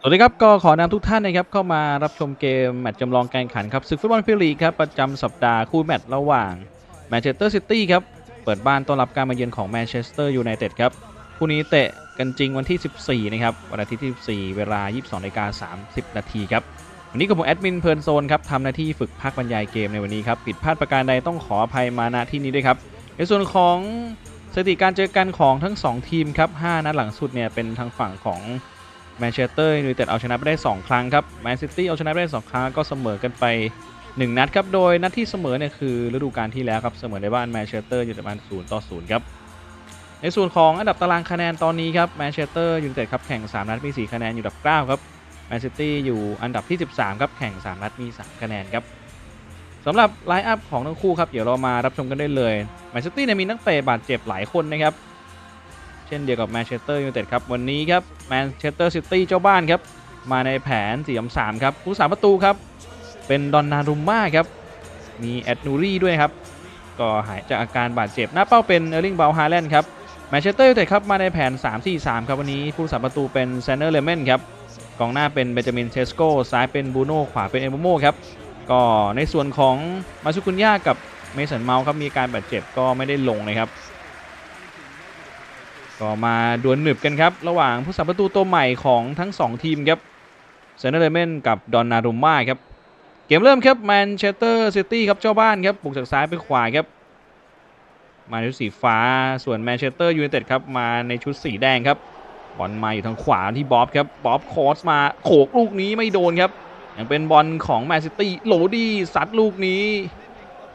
สวัสดีครับก็ขอนำทุกท่านนะครับเข้ามารับชมเกมแมตช์จำลองการแข่งขันครับศึกฟุตบอลพรีเมียร์ลีกครับประจำสัปดาห์คู่แมตช์ระหว่างแมนเชสเตอร์ซิตี้ครับเปิดบ้านต้อนรับการมาเยือนของแมนเชสเตอร์ยูไนเต็ดครับคู่นี้เตะกันจริงวันที่ 14 นะครับวันอาทิตย์ที่14 เวลา 22นาฬิกา30 นาทีครับวันนี้กับผมแอดมินเพลิร์นโซนครับทำหน้าที่ฝึกภาคบรรยายเกมในวันนี้ครับผิดพลาดประการใดต้องขออภัยมาณที่นี้ด้วยครับในส่วนของ สถิติการเจอกันของทั้งสองทีมครับ 5 นัดหลังสุดเนี่ยเป็นทางฝั่งของแมนเชสเตอร์ยูไนเต็ดเอาชนะไปได้ 2 ครั้งครับแมนซิตี้เอาชนะไปได้ 2 ครั้งก็เสมอกันไป 1 นัดครับ โดยนัดที่เสมอเนี่ยคือฤดูกาลที่แล้วครับ เสมอในบ้านแมนเชสเตอร์ยูไนเต็ดมา0ต่อ0ครับในส่วนของอันดับตารางคะแนนตอนนี้ครับแมนเชสเตอร์ยูไนเต็ดครับแข่ง 3 นัดมี 4 คะแนนอยู่อันดับ 9 ครับแมนซิตี้อยู่อันดับที่ 13 ครับแข่ง 3 นัดมี 3 คะแนนครับ สำหรับไลน์อัพของทั้งคู่ครับ เดี๋ยวเรามารับชมกันได้เลยแมนซิตี้เนี่ยมีนักเตะบาดเจ็บหลายคนนะครับ เช่นเดียวกับแมนเชสเตอร์ยูไนเต็ดครับ วันนี้ครับแมนเชสเตอร์ซิตี้เจ้าบ้านครับ มาในแผน4 3 3ครับผู้สาประตูครับ เป็นดอนนารุมม่าครับ มีแอดนูรี่ด้วยครับ ก็หายจากอาการบาดเจ็บ หน้าเป้าเป็นเออร์ลิงเบลฮาแลนด์ครับแมนเชสเตอร์ยูไนเต็ดครับมาในแผน 3 4 3 ครับวันนี้ผู้สาประตูเป็นแซนเนอร์เลเมนครับกองหน้าเป็นเบนจามินเทสโกซ้ายเป็นบูโน่ขวาเป็นเอมโบโมครับ ก็ในส่วนของมาซุคุนย่ากับเมสันเมาส์ครับมีการบาดเจ็บก็ไม่ได้ลงนะครับ ก็มาดวลหนึบกันครับ ระหว่างผู้สัมประตูตัวใหม่ของทั้ง 2 ทีมครับเซนเนอร์เมนกับดอนนารุมม่าครับ เกมเริ่มครับแมนเชสเตอร์ซิตี้ครับเจ้าบ้านครับบุกจากซ้ายไปขวาครับ มาในชุดสีฟ้าส่วนแมนเชสเตอร์ยูไนเต็ดครับมาในชุดสีแดงครับบอลมาอยู่ทางขวาที่บ๊อบครับบ๊อบคอสมาโขกลูกนี้ไม่โดนครับ ยังเป็นบอลของแมนซิตี้โหลดี้ซัดลูกนี้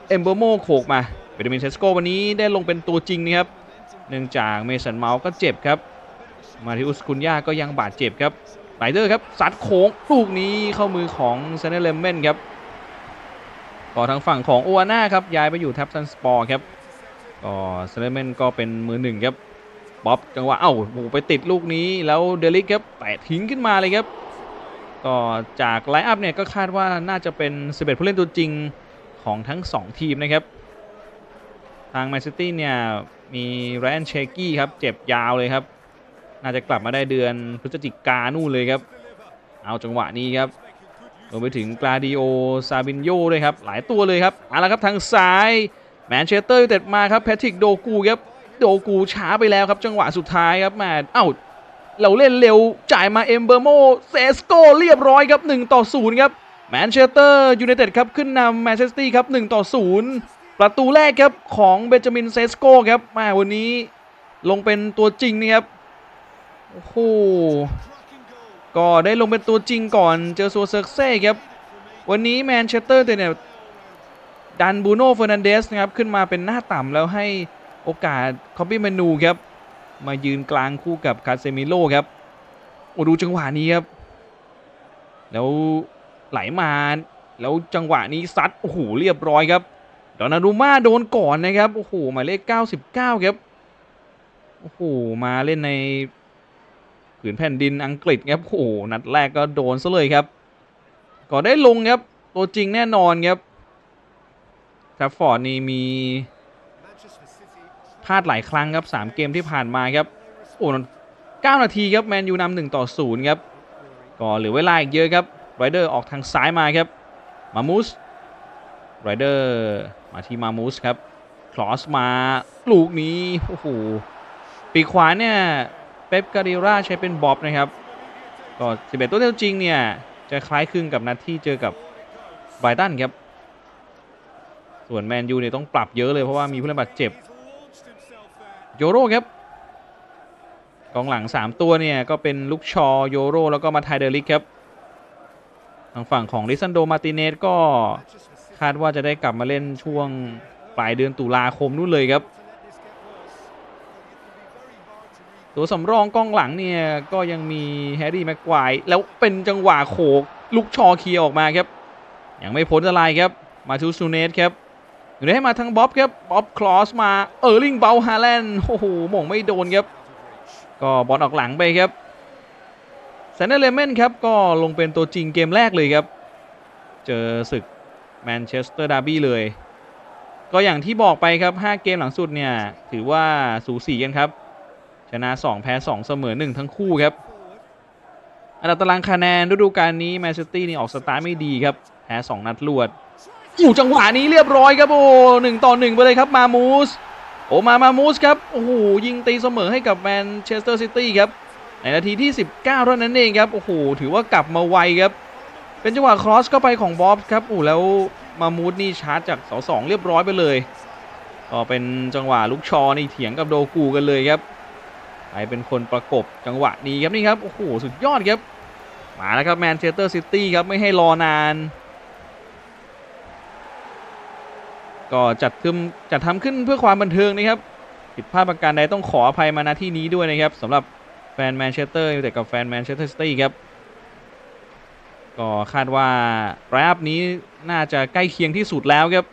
เอมเบอร์โมโขกมาเบเดมินเทสโกวันนี้ได้ลงเป็นตัวจริงนะครับ เนื่องจากเมสันเมาส์ก็เจ็บครับ มาริอุสคุนย่าก็ยังบาดเจ็บครับไบเดอร์ครับซัดโค้งลูกนี้เข้ามือของเซเนเลมเมนครับก็ทางฝั่งของโอวาน่าครับย้ายไปอยู่แท็บซันสปอร์ครับก็เซเนเลเมนก็เป็นมือหนึ่งครับบ๊อบจังหวะเอ้าโอ้ไปติดลูกนี้แล้วเดลิกครับแตะทิ้งขึ้นมาเลยครับ ก็จากไลน์อัพเนี่ยก็คาดว่าน่าจะเป็น 11 ผู้เล่นตัวจริงของทั้ง 2 ทีมนะครับ ทางแมนซิตี้เนี่ย มีไรอันเชกี้ครับ เจ็บยาวเลยครับ น่าจะกลับมาได้เดือนพฤศจิกานู่นเลยครับ เอาจังหวะนี้ครับรวมไปถึงกลาดิโอ ซาบินโยด้วยครับ หลายตัวเลยครับเอาละครับทางซ้ายแมนเชสเตอร์ยูไนเต็ดมาครับแพทริกโดกูครับโดกูช้าไปแล้วครับจังหวะสุดท้ายครับแมนเอ้า เราเล่นเร็วจ่ายมาเอมเบอร์โมเซสโกเรียบร้อยครับ1ต่อ0ครับแมนเชสเตอร์ยูไนเต็ดครับขึ้นนำแมนเชสเตอร์ครับ1ต่อ0ประตูแรกครับของเบนจามินเซสโกครับมาวันนี้ลงเป็นตัวจริงนะครับโอ้โหก็ได้ลงเป็นตัวจริงก่อนเจอซัวเซิร์เซ่ครับวันนี้แมนเชสเตอร์เนี่ยดันบูโน่เฟอร์นันเดสนะครับขึ้นมาเป็นหน้าต่ำแล้วให้โอกาสคอปปี้เมนูครับ มายืนกลางคู่กับคาเซมิโลครับโอ้ดูจังหวะนี้ครับ แล้วไหลมาแล้วจังหวะนี้ซัดโอ้โหเรียบร้อยครับดอนนารูมาโดนก่อนนะครับโอ้โหหมายเลข 99 ครับโอ้โหมาเล่นในผืนแผ่นดินอังกฤษครับโอ้โหนัดแรกก็โดนซะเลยครับก็ได้ลงครับ ตัวจริงแน่นอนครับแทรฟฟอร์ดนี่มี พลาดหลายครั้งครับ 3 เกมที่ผ่านมาครับโอ้9นาทีครับแมนยูนำ1ต่อ0ครับก็เหลือเวลาอีกเยอะครับไรเดอร์ออกทางซ้ายมาครับมามูสไรเดอร์มาที่มามูสครับคลอสมาลูกนี้โอ้โหปีกขวาเนี่ยเป๊ปการิราใช้เป็นบ๊อบนะครับก็11ตัวเท่าจริงเนี่ยจะคล้ายคลึงกับนัดที่เจอกับไบรตันครับ ส่วนแมนยูเนี่ยต้องปรับเยอะเลยเพราะว่ามีผู้เล่นบาดเจ็บ โยโร่ครับกองหลัง 3 ตัวเนี่ย ก็เป็นลุกชอโยโร่แล้วก็มาไทเดอริกครับ ทางฝั่งของลิซันโดมาติเนสก็คาดว่าจะได้กลับมาเล่นช่วงปลายเดือนตุลาคมนู่นเลยครับ ตัวสำรองกองหลังเนี่ย ก็ยังมีแฮร์รี่แม็กควายแล้วเป็นจังหวะโขกลุกชอเคลียออกมาครับ ยังไม่พ้นอะไรครับ มาทูซูเนสครับ อยู่ให้มาทางบ๊อบครับบ๊อบคลอสมาเออร์ลิงเบลฮาแลนด์โอ้โหม่งไม่โดนครับ ก็บอลออกหลังไปครับแซนเดอร์เลเมนครับก็ลงเป็นตัวจริงเกมแรกเลยครับ เจอศึกแมนเชสเตอร์ดาร์บี้เลย ก็อย่างที่บอกไปครับ 5 เกมหลังสุดเนี่ย ถือว่าสูสีกันครับ ชนะ 2 แพ้ 2 เสมอ 1 ทั้งคู่ครับ อันดับตารางคะแนนฤดูกาลนี้แมนเชสเตอร์นี่ออกสตาร์ไม่ดีครับ แพ้สองนัดรวด อู้จังหวะนี้เรียบร้อยครับโอ้หนึ่งต่อหนึ่งไปเลยครับมามูสโอมามามูสครับโอ้โหยิงตีเสมอให้กับแมนเชสเตอร์ซิตี้ครับในนาทีที่ 19เท่านั้นเองครับโอ้โหถือว่ากลับมาไวครับ เป็นจังหวะครอสเข้าไปของบ๊อบครับโอ้แล้วมามูสนี่ชาร์จจากเสาสองเรียบร้อยไปเลยก็เป็นจังหวะลูกชอนี่เถียงกับโดกูกันเลยครับใครเป็นคนประกบจังหวะนี้ครับนี่ครับโอ้โหสุดยอดครับมาแล้วครับแมนเชสเตอร์ซิตี้ครับไม่ให้รอนาน ก็จัดขึ้นจัดทำขึ้นเพื่อความบันเทิงนะครับผิดพลาดประการใดต้องขออภัยมาณที่นี้ด้วยนะครับสำหรับแฟนแมนเชสเตอร์แต่กับแฟนแมนเชสเตอร์ซิตี้ครับก็คาดว่าไรอัพนี้น่าจะใกล้เคียงที่สุดแล้วครับ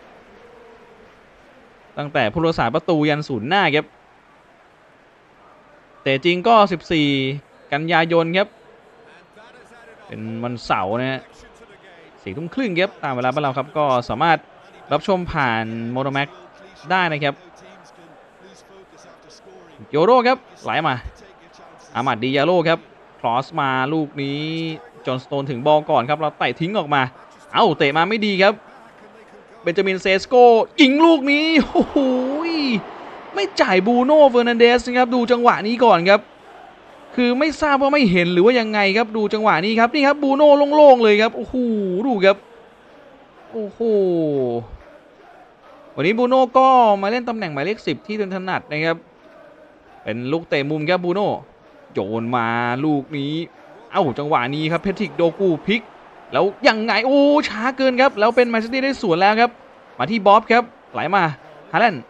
ตั้งแต่ผู้รักษาประตูยันศูนย์หน้าครับ แต่จริงก็ 14 กันยายนครับ เป็นวันเสาร์นะฮะสี่ทุ่มครึ่งครับ ตามเวลาบ้านเราครับ ก็สามารถ รับชมผ่านโมโนแม็กได้นะครับ โยโร่ครับ ไหลมาอามัดดิยาโร่ครับครอสมาลูกนี้ จอห์นสโตนถึงบอลก่อนครับ เราไต่ทิ้งออกมา เอ้า เตะมาไม่ดีครับ เบนจามินเซสโกยิงลูกนี้โอ้โหไม่จ่ายบูโน่เฟอร์นันเดสนะครับ ดูจังหวะนี้ก่อนครับ คือไม่ทราบว่าไม่เห็นหรือว่ายังไงครับ ดูจังหวะนี้ครับ นี่ครับบูโน่โล่งๆเลยครับ โอ้โห ดูครับ โอ้โห วันนี้บูโน่ก็มาเล่นตำแหน่งหมายเลขสิบที่ถนัดนะครับ เป็นลูกเตะมุมครับบูโน่โยนมาลูกนี้ เอ้าจังหวะนี้ครับเพทริกโดกูพลิก แล้วยังไงโอ้ช้าเกินครับ แล้วเป็นแมนเชสเตอร์ได้สวนแล้วครับ มาที่บ๊อบครับไหลมาฮาแลนด์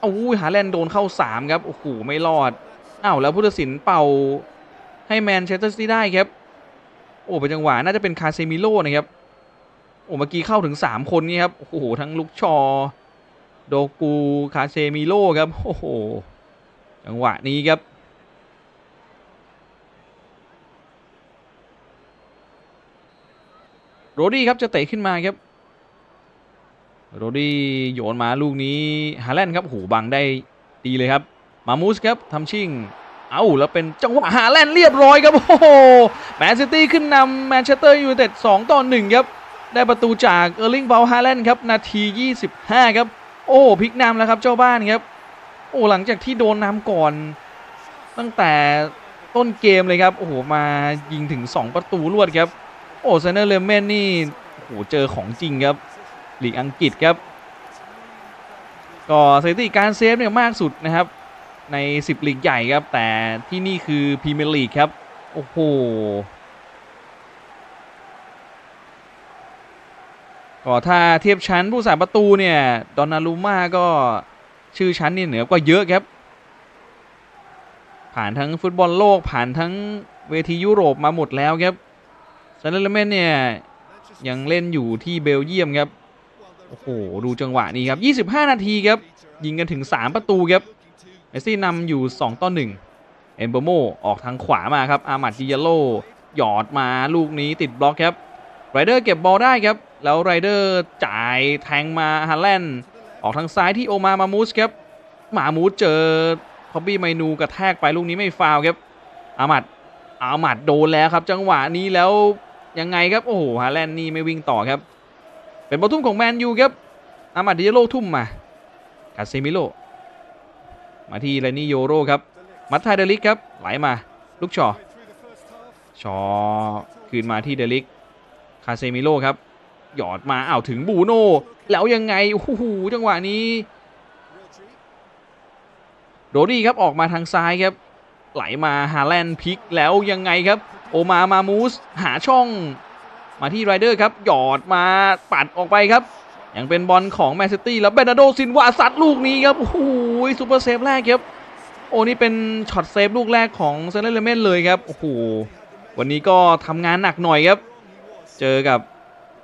โอ้ยฮาแลนด์โดนเข้า 3 ครับโอ้โหไม่รอดอ้าวแล้วผู้ตัดสินเป่าให้แมนเชสเตอร์ซิตี้ได้ครับ โอ้เป็นจังหวะน่าจะเป็นคาเซมิโลนะครับ โอ้เมื่อกี้เข้าถึง 3 คนนี่ครับ โอ้โหทั้งลุกชอ โดกูคาเซมิโลครับ โอ้โห จังหวะนี้ครับ โรดี้ครับจะเตะขึ้นมาครับ โรดี้โยนมาลูกนี้ฮาแลนด์ครับโอ้โหบังได้ดีเลยครับ มามูสครับทำชิ่งเอ้าแล้วเป็นจังหวะฮาแลนด์เรียบร้อยครับ โอ้โหแมนซิตี้ขึ้นนำแมนเชสเตอร์ยูไนเต็ด2ต่อ1ครับ ได้ประตูจากเออร์ลิงเบลฮาแลนด์ครับ นาที 25 ครับ โอ้พลิกนำแล้วครับเจ้าบ้านครับ โอ้หลังจากที่โดนนำก่อน ตั้งแต่ต้นเกมเลยครับโอ้โหมายิงถึง 2 ประตูรวดครับ โอ้เซนเนอร์เลเมนนี่โอ้โหเจอของจริงครับลีกอังกฤษครับ ก็สถิติการเซฟเนี่ยมากสุดนะครับ ใน 10ลีกใหญ่ครับ แต่ที่นี่คือพรีเมียร์ลีกครับ โอ้โห ก็ถ้าเทียบชั้นผู้สาประตูเนี่ยดอนนารูมาก็ชื่อชั้นเนี่เหนือกว่าเยอะครับ ผ่านทั้งฟุตบอลโลกผ่านทั้งเวทียุโรปมาหมดแล้วครับเซนเดอร์เลเมนเนี่ยยังเล่นอยู่ที่เบลเยียมครับ โอ้โห ดูจังหวะนี้ครับ 25 นาทีครับ ยิงกันถึง 3 ประตูครับเมสซี่นำอยู่ 2 ต่อ 1 เอมเบอร์โมออกทางขวามาครับ อามัดดิยาโล หยอดมาลูกนี้ติดบล็อกครับ ไรเดอร์เก็บบอลได้ครับ แล้วไรเดอร์จ่ายแทงมาฮาแลนด์ออกทางซ้ายที่โอมามามูสครับมามูสเจอคอบบี้ไมนูกระแทกไปลูกนี้ไม่ฟาวครับอามัดอามัดโดนแล้วครับ จังหวะนี้แล้วยังไงครับ โอ้โหฮาแลนด์นี่ไม่วิ่งต่อครับ เป็นบอลทุ่มของแมนยูครับอามัดดิยโลทุ่มมากาเซมิโลมาที่เรนี่โยโรครับ มัตไทเดลิกครับไหลมาลูกชอชอคืนมาที่เดลิกคาเซมิโลครับ หยอดมาอ้าวถึงบูโน่แล้วยังไงโอ้โหจังหวะนี้โรดี้ครับออกมาทางซ้ายครับ ไหลมาฮาแลนด์พลิกแล้วยังไงครับ โอมามามูสหาช่องมาที่ไรเดอร์ครับ หยอดมาปัดออกไปครับ ยังเป็นบอลของแมนซิตี้แล้วเบนาโดซินวาซัดลูกนี้ครับโอ้โหซูเปอร์เซฟแรกครับ โอ้นี่เป็นช็อตเซฟลูกแรกของเซนเนอร์เลเมนเลยครับโอ้โหวันนี้ก็ทำงานหนักหน่อยครับ เจอกับ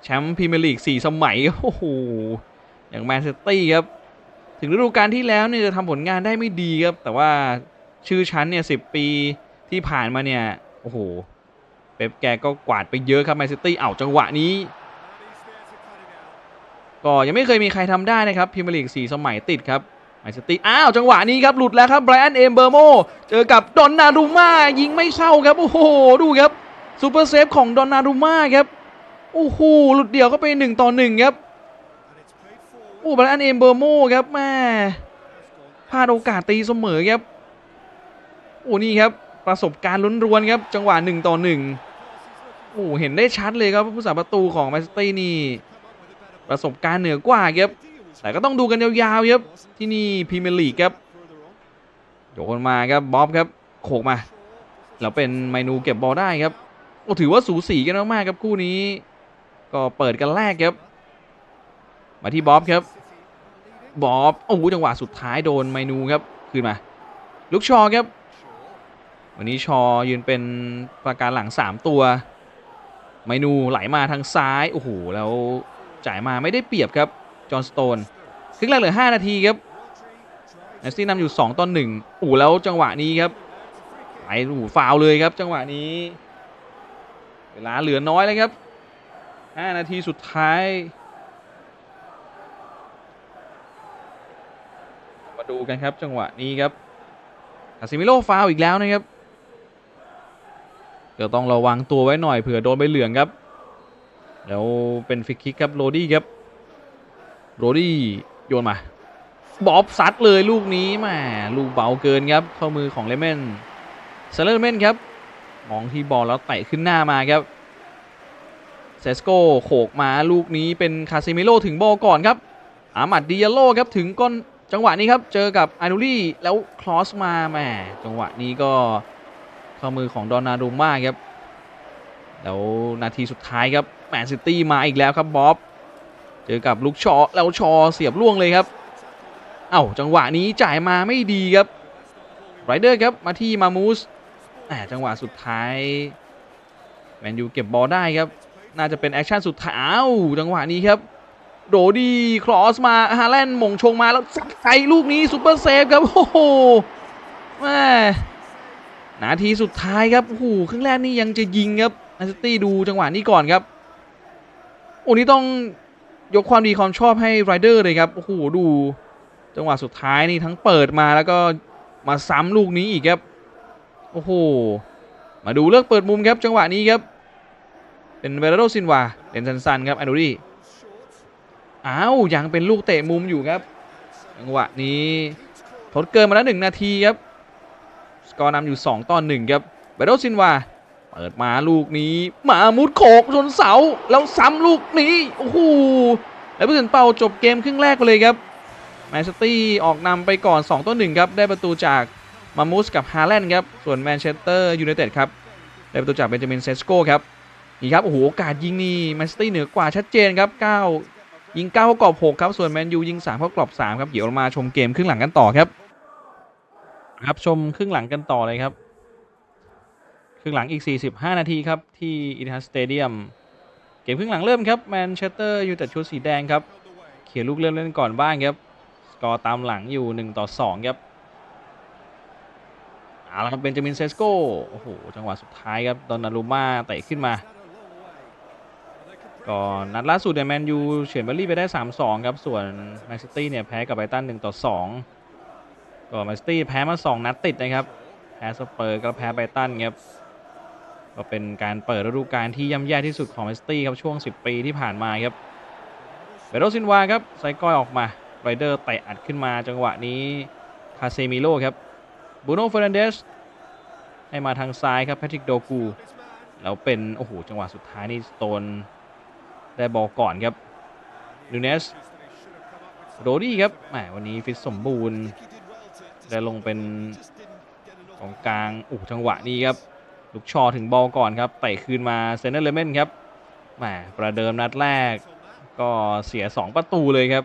แชมป์พรีเมียร์ลีก4สมัยโอ้โหอย่างแมนซิตี้ครับ ถึงฤดูกาลที่แล้วเนี่ยจะทำผลงานได้ไม่ดีครับ แต่ว่าชื่อชั้นเนี่ยสิปีที่ผ่านมาเนี่ย โอ้โห เป๊ปแกก็กวาดไปเยอะครับแมนซิตี้เอ้าจังหวะนี้ ก็ยังไม่เคยมีใครทำได้นะครับพรีเมียร์ลีก4สมัยติดครับแมนซิตี้อ้าว จังหวะนี้ครับ หลุดแล้วครับไบรอันเอมเบอร์โม เจอกับดอนนารูมายิงไม่เข้าครับ โอ้โห ดูครับซูเปอร์เซฟของดอนนารุม่าครับ โอ้โหหลุดเดี่ยวเข้าไป1ต่อ1ครับโอ้บรอันเอมเบอร์โมครับแม่พลาดโอกาสตีเสมอครับโอ้นี่ครับประสบการณ์ล้วนครับจังหวะ1ต่อ1โอ้เห็นได้ชัดเลยครับผู้สาประตูของแมนเชสเตอร์นี่ประสบการณ์เหนือกว่าครับแต่ก็ต้องดูกันยาวๆครับที่นี่พรีเมียร์ลีกครับโยนมาครับบ๊อบครับโขกมาแล้วเป็นไมนูเก็บบอลได้ครับโอ้ถือว่าสูสีกันมากๆครับคู่นี้ ก็เปิดกันแรกครับ มาที่บ๊อบครับ บ๊อบโอ้โหจังหวะสุดท้ายโดนไมนูครับคืนมา ลูกชอครับ วันนี้ชอยืนเป็นประการหลัง 3 ตัว ไมนูไหลมาทางซ้ายโอ้โหแล้วจ่ายมาไม่ได้เปรียบครับ จอห์นสโตนครึ่งแรกเหลือ 5 นาทีครับแอสตี้นำอยู่ 2ต่อ1โอ้แล้วจังหวะนี้ครับไปโอ้โหฟาวเลยครับ จังหวะนี้ เวลาเหลือน้อยแล้วครับ 5 นาทีสุดท้าย มาดูกันครับจังหวะนี้ครับคาซิมิโลฟาวอีกแล้วนะครับก็ต้องระวังตัวไว้หน่อยเผื่อโดนใบเหลืองครับ แล้วเป็นฟิกคิกครับโรดี้ครับโรดี้โยนมาบ๊อบซัดเลยลูกนี้แหมลูกเบาเกินครับเข้ามือของเลเมนเซเลเมนครับมองที่บอลแล้วเตะขึ้นหน้ามาครับ เซสโกโขกมาลูกนี้เป็นคาซิเมโลถึงบอลก่อนครับ อามัดดิยาโลครับถึงก้นจังหวะนี้ครับเจอกับอานูรี่แล้วคลอสมาแหมจังหวะนี้ก็เข้ามือของดอนนารูม่าครับ แล้วนาทีสุดท้ายครับแมนซิตี้มาอีกแล้วครับบ๊อบเจอกับลูกชอแล้วชอเสียบล่วงเลยครับ เอ้าจังหวะนี้จ่ายมาไม่ดีครับไรเดอร์ครับมาที่มามูสแหมจังหวะสุดท้ายแมนยูเก็บบอลได้ครับ น่าจะเป็นแอคชั่นสุดท้ายอ้าวจังหวะนี้ครับ โดดีครอสมาฮาแลนด์มงชงมาแล้วใสัดไกลลูกนี้ซูเปอร์เซฟครับโอ้โหแม่นาทีสุดท้ายครับโอ้โหครึ่งแรกนี่ยังจะยิงครับแมนซิตี้ดูจังหวะนี้ก่อนครับโอ้นี่ต้องยกความดีความชอบให้ไรเดอร์เลยครับโอ้โหดูจังหวะสุดท้ายนี่ทั้งเปิดมาแล้วก็มาซ้ำลูกนี้อีกครับ โอ้โห มาดูเลือกเปิดมุมครับจังหวะนี้ครับ เป็นเวลาโดซินวาเลนซันซันครับอนูรี่อ้าวยังเป็นลูกเตะมุมอยู่ครับจังหวะนี้ทดเกินมาแล้วหนึ่งนาทีครับสกอร์นำอยู่ 2ต่อน1ครับเบโดซินวาเปิดมาลูกนี้มามุดโขกชนเสาแล้วซ้ำลูกนี้โอ้โหแล้วผู้สินเป่าจบเกมครึ่งแรกไปเลยครับแมนเชสเตอร์ออกนำไปก่อน 2ต่อ1ครับได้ประตูจากมามูสกับฮาแลนด์ครับส่วนแมนเชสเตอร์ยูไนเต็ดครับได้ประตูจากเบนจามินเซสโกครับ นี่ครับโอ้โหโอกาสยิงนี่แมนเชสเตอร์เหนือกว่าชัดเจนครับ9ยิง9เข้ากรอบ6ครับส่วนแมนยูยิง3เข้ากรอบ3ครับเดี๋ยวเรามาชมเกมครึ่งหลังกันต่อครับ ครับชมครึ่งหลังกันต่อเลยครับครึ่งหลังอีก 45 นาทีครับที่อินทัสสเตเดียมเกมครึ่งหลังเริ่มครับแมนเชสเตอร์ยูไนเต็ดชุดสีแดงครับเขียนลูกเริ่มเล่นก่อนบ้างครับสกอร์ตามหลังอยู่1ต่อ2ครับเอาละครับเบนจามินเซสโกโอ้โหจังหวะสุดท้ายครับดอนนารูมาเตะขึ้นมา ก่อนนัดล่าสุดเนี่ยแมนยูเฉือนเบอร์ลี่ไปได้ 3-2 ครับ ส่วนแมนซิตี้เนี่ยแพ้กับไบรตัน1ต่อ2ก็แมนซิตี้แพ้มา 2 นัดติดนะครับ แพ้สเปอร์ก็แพ้ไบรตันครับก็เป็นการเปิดฤดูกาลที่ย่ำแย่ที่สุดของแมนซิตี้ครับช่วง 10 ปีที่ผ่านมาครับเบโรซินวาครับไซก้อยออกมาไรเดอร์เตะอัดขึ้นมาจังหวะนี้คาเซมิโลครับบูโน่เฟร์นันเดสให้มาทางซ้ายครับแพทริกโดกูแล้วเป็น โอ้โห จังหวะสุดท้ายนี่สโตน ได้บอลก่อนครับนูเนสโรดี้ครับแหมวันนี้ฟิตสมบูรณ์ ได้ลงเป็นกองกลางโอ้จังหวะนี้ครับลูกชอถึงบอลก่อนครับเตะคืนมาเซนเนอร์เลเมนครับแหมประเดิมนัดแรก ก็เสีย 2 ประตูเลยครับ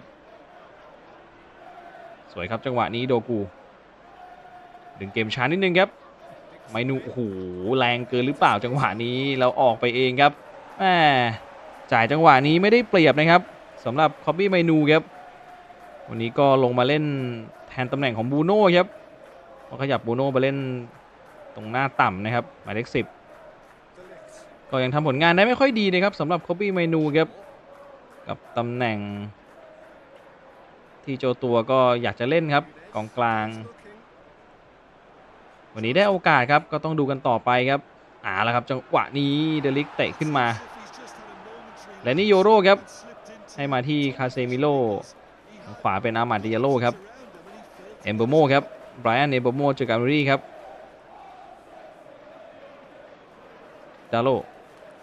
สวยครับจังหวะนี้โดกูดึงเกมช้านิดนึงครับไมนูโอ้โหแรงเกินหรือเปล่าจังหวะนี้เราออกไปเองครับแหม จ่ายจังหวะนี้ไม่ได้เปรียบนะครับสำหรับคอบบี้ไมนูครับวันนี้ก็ลงมาเล่นแทนตำแหน่งของบูโน่ครับก็ขยับบูโน่ไปเล่นตรงหน้าต่ำนะครับหมายเลขสิบก็ยังทำผลงานได้ไม่ค่อยดีนะครับสำหรับคอบบี้ไมนูครับกับตำแหน่ง ที่โจตัวก็อยากจะเล่นครับกองกลาง วันนี้ได้โอกาสครับก็ต้องดูกันต่อไปครับอ่าแล้วครับจังหวะนี้เดลิกเตะขึ้นมา และนี่โยโรครับ ให้มาที่คาเซมิโลขวาเป็นอามาดิยาโลครับ เอมเบโมครับไบรอันเอมเบโมเจอกับรี่ครับดาโล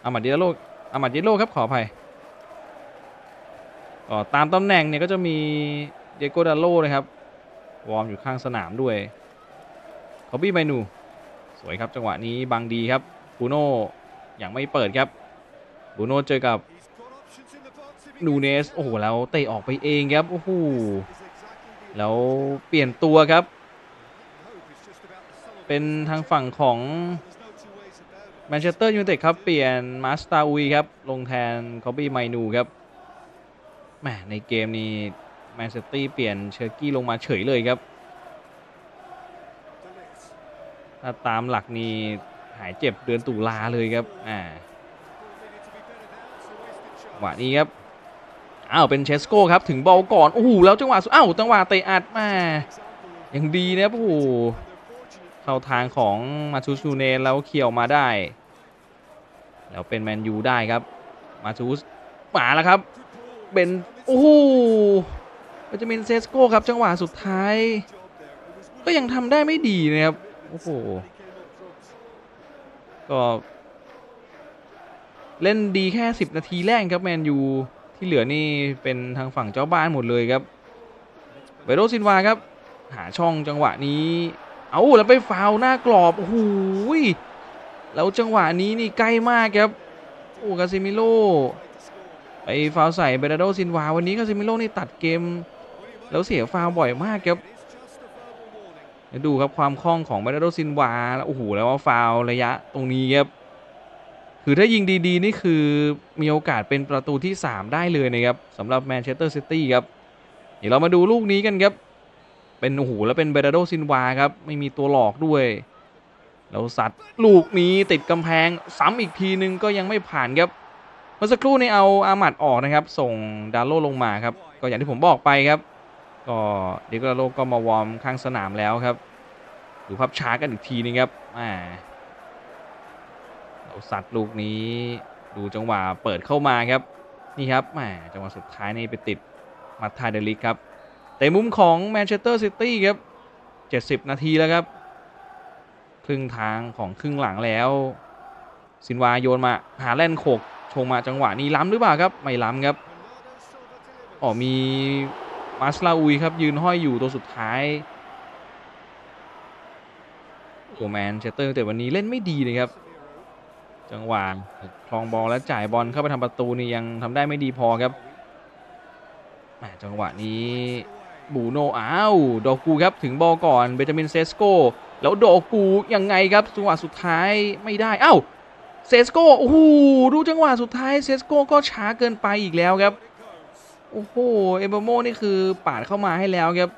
อามาดิยาโลอามาดิยาโลครับขออภัยก็ตามตำแหน่งเนี่ยก็จะมีเดโกดาโลนะครับ วอร์มอยู่ข้างสนามด้วยคอบี้ไมนู สวยครับจังหวะนี้บังดีครับบูโน่ยังไม่เปิดครับบูโน่เจอกับ นูเนส โอ้โห แล้วเตะออกไปเองครับ โอ้โห แล้วเปลี่ยนตัวครับ เป็นทางฝั่งของแมนเชสเตอร์ยูไนเต็ดครับ เปลี่ยนมาสตาอุยครับ ลงแทนคอบบี้ไมนูครับแหมในเกมนี้แมนเชสเตอร์เปลี่ยนเชอร์กี้ลงมาเฉยเลยครับ ถ้าตามหลักนี้หายเจ็บเดือนตุลาเลยครับ อ่าหวะนี้ครับ อ้าวเป็นเชสโก้ครับถึงบอลก่อนโอ้โหแล้วจังหวะอ้าวจังหวะเตะอัดมายังดีนะโอ้โหเข้าทางของมาชูชูเนแล้วเขี่ยวมาได้ แล้วเป็นแมนยูได้ครับ มาชูสมาแล้วครับเป็นโอ้โหก็จะเป็นเซสโก้ครับจังหวะสุดท้าย ก็ยังทำได้ไม่ดีนะครับโอ้โหก็เล่นดีแค่ 10 นาทีแรกครับแมนยู ที่เหลือนี่เป็นทางฝั่งเจ้าบ้านหมดเลยครับเบโรซินวาครับ หาช่องจังหวะนี้ เอาแล้วไปฟาวหน้ากรอบโอ้โหแล้วจังหวะนี้นี่ใกล้มากครับโอ้กาซิมิโลไปฟาวใส่เบรนาร์โดซินวาวันนี้กาซิมิโลนี่ตัดเกม แล้วเสียฟาวบ่อยมากครับดูครับความคล่องของเบรนาร์โดซินวาแล้วโอ้โหแล้วว่าฟาวระยะตรงนี้ครับ คือถ้ายิงดีๆ นี่คือมีโอกาสเป็นประตูที่ 3 ได้เลยนะครับสำหรับแมนเชสเตอร์ซิตี้ครับเดี๋ยวเรามาดูลูกนี้กันครับ เป็นโอ้โหแล้วเป็นเบรนาโดซินวาครับ ไม่มีตัวหลอกด้วยแล้วสัตว์ลูกนี้ติดกำแพงซ้ำอีกทีนึงก็ยังไม่ผ่านครับเมื่อสักครู่นี้เอาอามัดออกนะครับ ส่งดาโลลงมาครับ ก็อย่างที่ผมบอกไปครับ ก็เดโกดาโลก็มาวอร์มข้างสนามแล้วครับดูภาพช้ากันอีกทีนึงครับอ่า เราสัตว์ลูกนี้ดูจังหวะเปิดเข้ามาครับ นี่ครับแหมจังหวะสุดท้ายนี่ไปติดมาทาเดลิกครับ แต่มุมของแมนเชสเตอร์ซิตี้ครับ 70 นาทีแล้วครับ ครึ่งทางของครึ่งหลังแล้ว ซินวาโยนมาหาแล่นโขกชงมาจังหวะนี้ล้ำหรือเปล่าครับ ไม่ล้ำครับอ๋อมีมาสลาอุยครับยืนห้อยอยู่ตัวสุดท้ายโอ้แมนเชสเตอร์แต่วันนี้เล่นไม่ดีเลยครับ จังหวะคลองบอลและจ่ายบอลเข้าไปทำประตูนี่ยังทำได้ไม่ดีพอครับจังหวะนี้บูโนอ้าวโดกูครับถึงบอลก่อนเบจามินเซสโกแล้วโดกูยังไงครับจังหวะสุดท้ายไม่ได้อ้าวเซสโกโอ้โหดูจังหวะสุดท้ายเซสโกก็ช้าเกินไปอีกแล้วครับโอ้โหเอเบโมนี่คือปาดเข้ามาให้แล้วครับ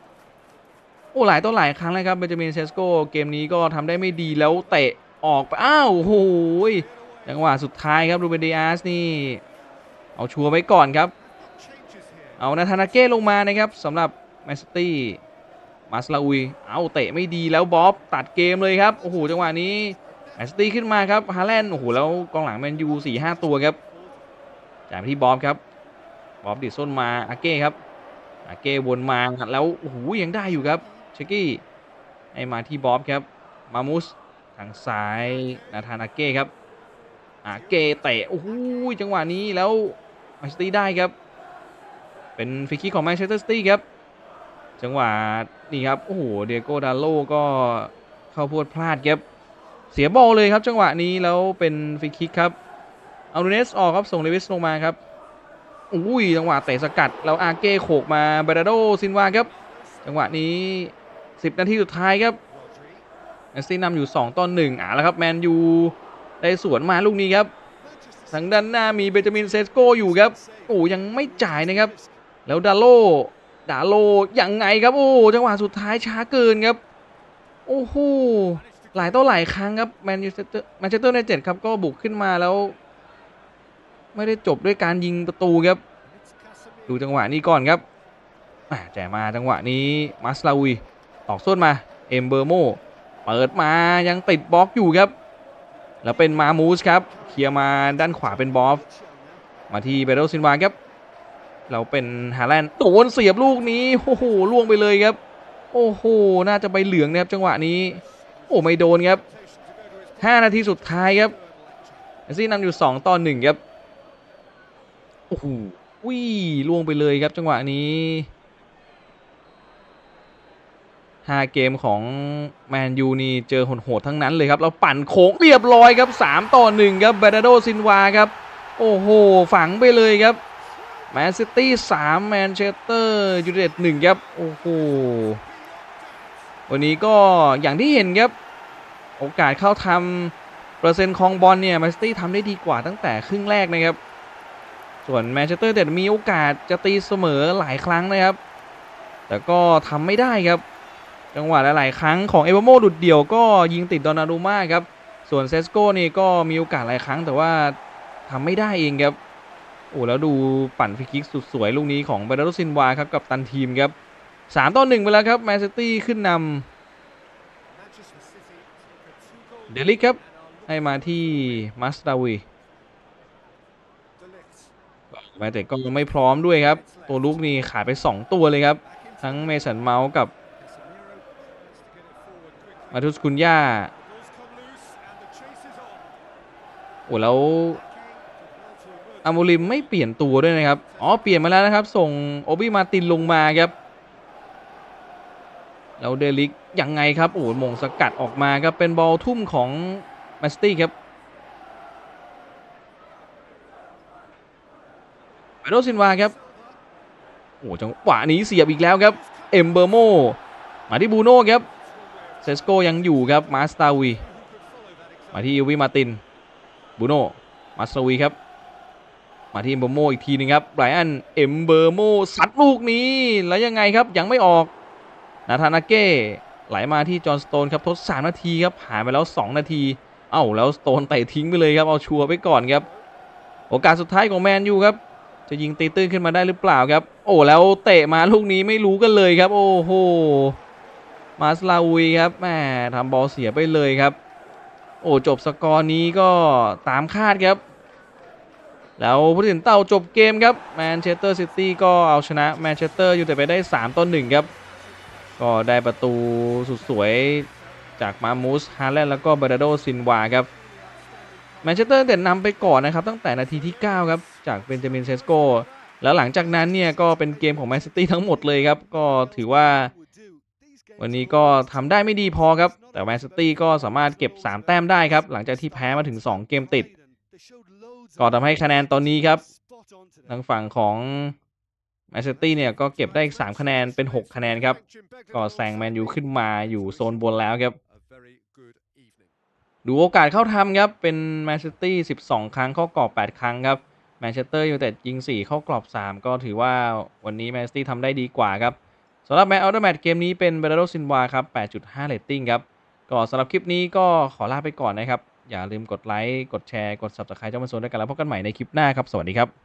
โอ้หลายต่อหลายครั้งเลยครับเบนจามินเซสโกเกมนี้ก็ทำได้ไม่ดีแล้วเตะออกไปอ้าวโอ้โห จังหวะสุดท้ายครับรูเบนเดียสนี่เอาชัวร์ไว้ก่อนครับ เอานาธานาเก้ลงมานะครับสำหรับแมนซิตี้มาสลาอุย เอาเตะไม่ดีแล้วบ๊อบตัดเกมเลยครับโอ้โหจังหวะนี้แมนซิตี้ขึ้นมาครับฮาแลนด์โอ้โหแล้วกองหลังแมนยูสี่ห้าตัวครับจ่ายไปที่บ๊อบครับบ๊อบดิดส้นมาอาเก้ครับอาเก้วนมาแล้วโอ้โหยังได้อยู่ครับเชกกี้ให้มาที่บ๊อบครับมามุสทางซ้ายนาธานาเก้ครับ อาเกเตะโอ้โหจังหวะนี้แล้วแมนเชสเตอร์ได้ครับ เป็นฟรีคิกของแมนเชสเตอร์ซิตี้ครับ จังหวะนี่ครับโอ้โหเดียโกดาโลก็เข้าพวดพลาดครับเสียบอลเลยครับ จังหวะนี้แล้วเป็นฟรีคิกครับเอานูเนสออกครับส่งเลวิสลงมาครับอุ้ยจังหวะเตะสกัดแล้วอาเก้โขกมาเบราโดซินวาครับ จังหวะนี้ 10 นาทีสุดท้ายครับแมนซิตี้นำอยู่ 2ต่อ1อะแล้วครับแมนยู ได้สวนมาลูกนี้ครับทางด้านหน้ามีเบจามินเซสโกอยู่ครับโอ้ยังไม่จ่ายนะครับ แล้วดาโลดาโลยังไงครับโอ้จังหวะสุดท้ายช้าเกินครับโอ้โหหลายต่อหลายครั้งครับแมนยูเตอร์แมนเชสเตอร์ในเจ็ดครับก็บุกขึ้นมาแล้ว ไม่ได้จบด้วยการยิงประตูครับ ดูจังหวะนี้ก่อนครับแจกมาจังหวะนี้มาสลาวีตอกส้นมาเอมเบอร์โมเปิดมายังติดบล็อกอยู่ครับ แล้วเป็นมามูสครับเคลียร์มาด้านขวาเป็นบอฟมาที่เบโรซินวาครับ เราเป็นฮาแลนด์โดนเสียบลูกนี้โอ้โหล่วงไปเลยครับ โอ้โหน่าจะไปเหลืองนะครับจังหวะนี้ โอ้ไม่โดนครับ 5 นาทีสุดท้ายครับเมซี่นำอยู่ 2 ต่อ 1 ครับ โอ้โหวิ่ล่วงไปเลยครับจังหวะนี้ 5 เกมของแมนยูนี่เจอโหดๆทั้งนั้นเลยครับ เราปั่นโค้งเรียบร้อยครับ 3 ต่อ 1 ครับเบรโดซินวาครับ โอ้โห ฝังไปเลยครับแมนซิตี้3แมนเชสเตอร์ยูไนเต็ด1ครับ โอ้โห วันนี้ก็อย่างที่เห็นครับ โอกาสเข้าทำเปอร์เซ็นต์ของบอลเนี่ยแมนซิตี้ทำได้ดีกว่าตั้งแต่ครึ่งแรกนะครับ ส่วนแมนเชสเตอร์เด็ดมีโอกาสจะตีเสมอหลายครั้งนะครับ แต่ก็ทำไม่ได้ครับ จังหวะหลาย ๆ ครั้งของเอเวอร์โมดุดเดี่ยวก็ยิงติดดอนนารูมาครับ ส่วนเซสโกนี่ก็มีโอกาสหลายครั้งแต่ว่าทำไม่ได้เองครับ โอ้แล้วดูปั่นฟรีคิกสุดสวยลูกนี้ของเบรโดซินวาครับกับตันทีมครับ3ต่อ1ไปแล้วครับแมนซิตี้ขึ้นนำเดลิกครับ ให้มาที่มัสตาวีแมนเต็ก็ยังไม่พร้อมด้วยครับ ตัวลูกนี่ขาดไป 2 ตัวเลยครับ ทั้งเมสันเมาส์กับ มาทุสคุนย่าโอ้แล้วอามูลิมไม่เปลี่ยนตัวด้วยนะครับ อ๋อ เปลี่ยนมาแล้วนะครับ ส่งโอบิมาตินลงมาครับ แล้วเดลิกยังไงครับ โอ้โหมงสกัดออกมาครับ เป็นบอลทุ่มของแมสตี้ครับเปโดซินวาครับ โอ้จังหวะนี้เสียบอีกแล้วครับ เอ็มเบอร์โม มาที่บูโน่ครับ เซสโกยังอยู่ครับมาสตาวีมาที่วิมาตินบูโนมาสตาวีครับ มาที่เอมเบอร์โมอีกทีหนึงครับไบรอันเอมเบอร์โมซัดลูกนี้แล้วยังไงครับยังไม่ออกนาธานาเก้ไหลมาที่จอห์นสโตนครับทด3นาทีครับผ่านไปแล้ว 2 นาที เอ้าแล้วสโตนเตะทิ้งไปเลยครับเอาชัวร์ไปก่อนครับ โอกาสสุดท้ายของแมนยูครับจะยิงตีตื้นขึ้นมาได้หรือเปล่าครับ โอ้แล้วเตะมาลูกนี้ไม่รู้กันเลยครับ โอ้โห มาสลาวีครับแหมทำบอลเสียไปเลยครับ โอ้จบสกอร์นี้ก็ตามคาดครับ แล้วผู้ตัดสินเต่าจบเกมครับแมนเชสเตอร์ซิตี้ก็เอาชนะแมนเชสเตอร์ยูไนเต็ดไปได้ 3ต่อ1ครับ ก็ได้ประตูสุดสวยจากมามูสฮาแลนด์แล้วก็เบรโดซินวาครับแมนเชสเตอร์เด่นนำไปก่อนนะครับ ตั้งแต่นาทีที่ 9 ครับ จากเบนจามินเซสโกแล้วหลังจากนั้นเนี่ย ก็เป็นเกมของแมนซิตี้ทั้งหมดเลยครับ ก็ถือว่า วันนี้ก็ทำได้ไม่ดีพอครับ แต่แมนซิตี้ก็สามารถเก็บ 3 แต้มได้ครับ หลังจากที่แพ้มาถึง 2 เกมติด ก็ทำให้คะแนนตอนนี้ครับ ทางฝั่งของแมนซิตี้เนี่ยก็เก็บได้อีก 3 คะแนนเป็น 6 คะแนนครับ ก็แซงแมนยูขึ้นมาอยู่โซนบนแล้วครับ ดูโอกาสเข้าทำครับ เป็นแมนซิตี้12 ครั้งเข้ากรอบ 8 ครั้งครับแมนเชสเตอร์ยูไนเต็ดยิง 4 เข้ากรอบ 3 ก็ถือว่าวันนี้แมนซิตี้ทำได้ดีกว่าครับ สำหรับแมตช์อัลเดอร์แมตช์เกมนี้เป็นเบรโดซินวาครับ 8.5 เรตติ้งครับ ก็สำหรับคลิปนี้ก็ขอลาไปก่อนนะครับ อย่าลืมกดไลค์ กดแชร์ กด subscribe เจ้ามันโซนด้วยกันแล้วพบกันใหม่ในคลิปหน้าครับ สวัสดีครับ